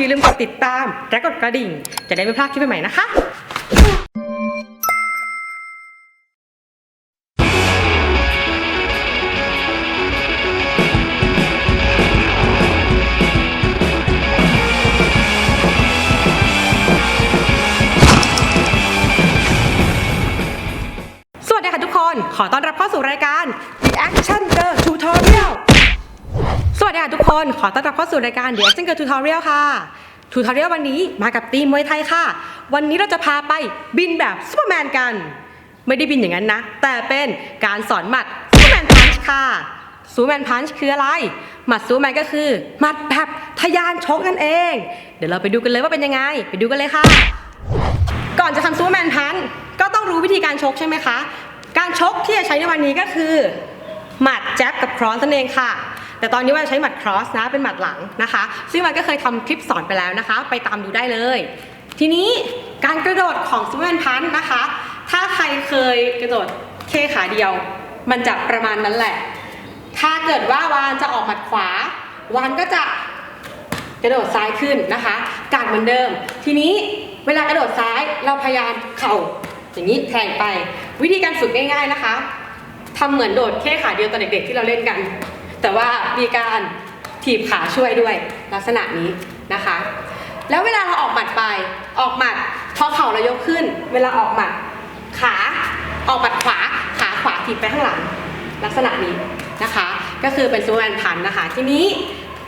อย่าลืมกดติดตามและกดกระดิ่ง จะได้ไม่พลาดคลิปใหม่ๆนะคะสวัสดีค่ะทุกคนขอต้อนรับเข้าสู่รายการ The Action Girl Tutorial วัสดีค่ะทุกคน ขอต้อนรับเข้าสู่รายการ The Action Girl Tutorial ค่ะ Tutorial วันนี้มากับทีมมวยไทยค่ะ วันนี้เราจะพาไปบินแบบซูเปอร์แมนกัน ไม่ได้บินอย่างนั้นนะ แต่เป็นการสอนหมัดซูเปอร์แมนพันช์ค่ะซูเปอร์แมนพันช์คืออะไรหมัดซูเปอร์แมนก็คือหมัดแบบทะยานชกนั่นเอง เดี๋ยวเราไปดูกันเลยว่าเป็นยังไง ไปดูกันเลยค่ะ ก่อนจะทำซูเปอร์แมนพันช์ก็ต้องรู้วิธีการชกใช่ไหมคะ การชกที่จะใช้ในวันนี้ก็คือหมัดแจ็บกับครอสนั่นเองค่ะ แต่ตอนนี้ว่าจะใช้หมัดครอสนะเป็นหมัดหลังนะคะ ซึ่งมันก็เคยทำคลิปสอนไปแล้วนะคะ ไปตามดูได้เลย ทีนี้การกระโดดของซูเปอร์แมนพันช์นะคะ ถ้าใครเคยกระโดดเคขาเดียว มันจะประมาณนั้นแหละ ถ้าเกิดว่าวานจะออกหมัดขวา วานก็จะกระโดดซ้ายขึ้นนะคะ กาดเหมือนเดิม ทีนี้เวลากระโดดซ้ายเราพยายามเข่าอย่างนี้แทงไป วิธีการฝึกง่ายๆนะคะทำเหมือนโดดแค่ขาเดียวตอนเด็กๆที่เราเล่นกัน แต่ว่ามีการถีบขาช่วยด้วยลักษณะนี้นะคะ แล้วเวลาเราออกหมัดไปออกหมัดพอเข่าเรายกขึ้น เวลาออกหมัดขาออกหมัดขวาขาขวาถีบไปข้างหลัง ลักษณะนี้นะคะ ก็คือเป็นซูเปอร์แมนพันนะคะ ทีนี้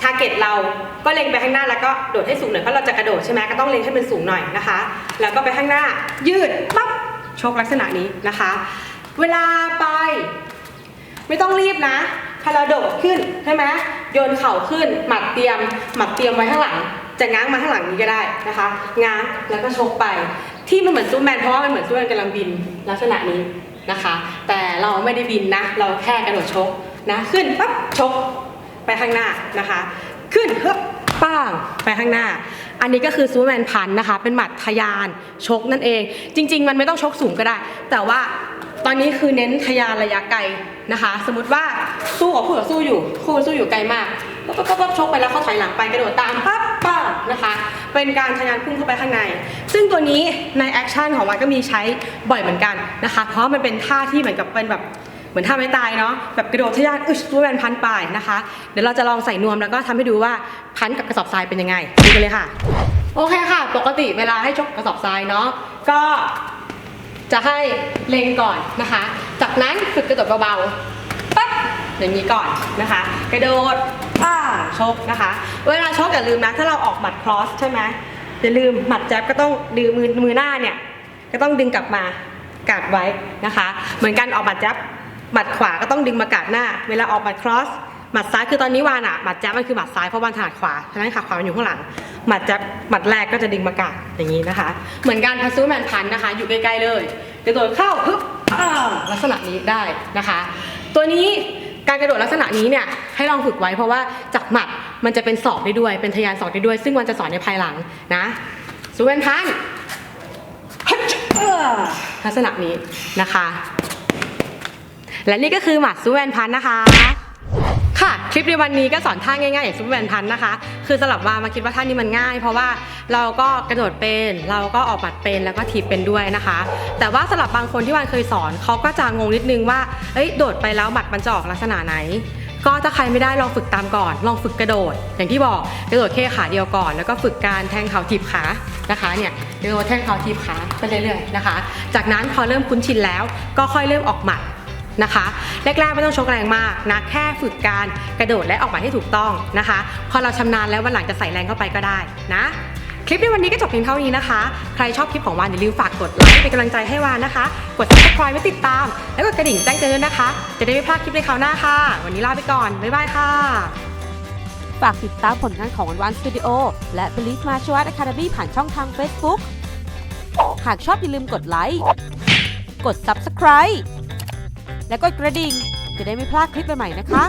ทาร์เก็ตเราก็เล็งไปข้างหน้าแล้วก็โดดให้สูงหน่อยเพราะเราจะกระโดดใช่ไหมก็ต้องเล็งให้เป็นสูงหน่อยนะคะ แล้วก็ไปข้างหน้ายืดปั๊บชกลักษณะนี้นะคะ เวลาไป ไม่ต้องรีบนะ พอเราโดดขึ้นใช่ไหมโยนเข่าขึ้น หมัดเตรียม หมัดเตรียมไว้ข้างหลัง จะง้างมาข้างหลังนี้ก็ได้นะคะ ง้างแล้วก็ชกไป ที่มันเหมือนซูแมนเพราะว่ามันเหมือนซูแมนกำลังบินลักษณะนี้นะคะ แต่เราไม่ได้บินนะ เราแค่กระโดดชกนะ ขึ้นปั๊บชกไปข้างหน้านะคะ ขึ้นเฮึบป้างไปข้างหน้า อันนี้ก็คือซูเปอร์แมนพันนะคะ เป็นหมัดทะยานชกนั่นเอง จริง ๆ มันไม่ต้องชกสูงก็ได้ แต่ว่า ตอนนี้คือเน้นทยานระยะไกลนะคะ สมมติว่าสู้กับคู่ต่อสู้อยู่คู่ต่อสู้อยู่ไกลมากปั๊บปั๊บปั๊บชกไปแล้วเขาถอยหลังไปกระโดดตามปั๊บปั๊บนะคะ เป็นการทะยานพุ่งเข้าไปข้างใน ซึ่งตัวนี้ในแอคชั่นของมันก็มีใช้บ่อยเหมือนกันนะคะ เพราะมันเป็นท่าที่เหมือนกับเป็นแบบเหมือนท่าไม่ตายเนาะแบบกระโดดทะยานอึชตัวแมนพันไปนะคะ เดี๋ยวเราจะลองใส่นวมแล้วก็ทำให้ดูว่าพันกับกระสอบทรายเป็นยังไงดูกันเลยค่ะ โอเคค่ะ ปกติเวลาให้ชกกระสอบทรายเนาะก็ จะให้เล็งก่อนนะคะ จากนั้นฝึกกระโดดเบาๆปั๊บอย่างนี้ก่อนนะคะ กระโดดป้าชกนะคะ เวลาชกอย่าลืมนะถ้าเราออกหมัดครอสใช่ไหมอย่าลืมหมัดแจ็บก็ต้องดึงมือมือหน้าเนี่ยก็ต้องดึงกลับมากัดไว้นะคะ เหมือนกันออกหมัดแจ็บหมัดขวาก็ต้องดึงมากัดหน้า เวลาออกหมัดครอส หมัดซ้ายคือตอนนี้วานอะหมัดแจ๊บมันคือหมัดซ้ายเพราะวานถนัดขวาฉะนั้นขาขวามันอยู่ข้างหลังหมัดแจ๊บหมัดแรกก็จะดึงมากาดอย่างนี้นะคะ เหมือนกันพัซูแมนพันนะคะ อยู่ใกล้ๆเลยกระโดดเข้าฮึ๊บลักษณะนี้ได้นะคะ ตัวนี้การกระโดดลักษณะนี้เนี่ยให้ลองฝึกไว้เพราะว่าจากหมัดมันจะเป็นศอกได้ด้วย เป็นทยานศอกได้ด้วย ซึ่งมันจะสอนในภายหลังนะซูแมนพันลักษณะนี้นะคะ และนี่ก็คือหมัดซูแมนพันนะคะ ค่ะ คลิปในวันนี้ก็สอนท่าง่ายๆ อย่างซูเปอร์แมนพันนะคะ คือสลับว่ามาคิดว่าท่านี้มันง่าย เพราะว่าเราก็กระโดดเป็น เราก็ออกหมัดเป็นแล้วก็ถีบเป็นด้วยนะคะ แต่ว่าสลับบางคนที่วันเคยสอนเขาก็จะงงนิดนึงว่าเอ้ยโดดไปแล้วหมัดมันจะออกลักษณะไหน ก็ถ้าใครไม่ได้ลองฝึกตามก่อน ลองฝึกกระโดด อย่างที่บอกกระโดดแค่ขาเดียวก่อน แล้วก็ฝึกการแทงเข่าถีบขานะคะเนี่ยกระโดดแทงเข่าถีบขาไปเรื่อยๆนะคะ จากนั้นพอเริ่มคุ้นชินแล้วก็ค่อยเริ่มออกหมัด นะคะ แรกๆไม่ต้องชกแรงมากนะแค่ฝึกการกระโดดและออกหมัดให้ถูกต้องนะคะ พอเราชำนาญแล้ววันหลังจะใส่แรงเข้าไปก็ได้นะคลิปในวันนี้ก็จบเพียงเท่านี้นะคะ ใครชอบคลิปของวานอย่าลืมฝากกดไลค์เป็นกำลังใจให้วานนะคะ กด subscribe ไว้ติดตาม แล้วกดกระดิ่งแจ้งเตือนด้วยนะคะ จะได้ไม่พลาดคลิปในคราวหน้าค่ะ วันนี้ลาไปก่อน บ๊ายบายค่ะ ฝากติดตามผลงานของวันวันสตูดิโอและ Believe Martial Art Academy ผ่านช่องทาง Facebook หากชอบอย่าลืมกดไลค์ กด Subscribe และกดกระดิ่งจะได้ไม่พลาดคลิปใหม่ๆนะคะ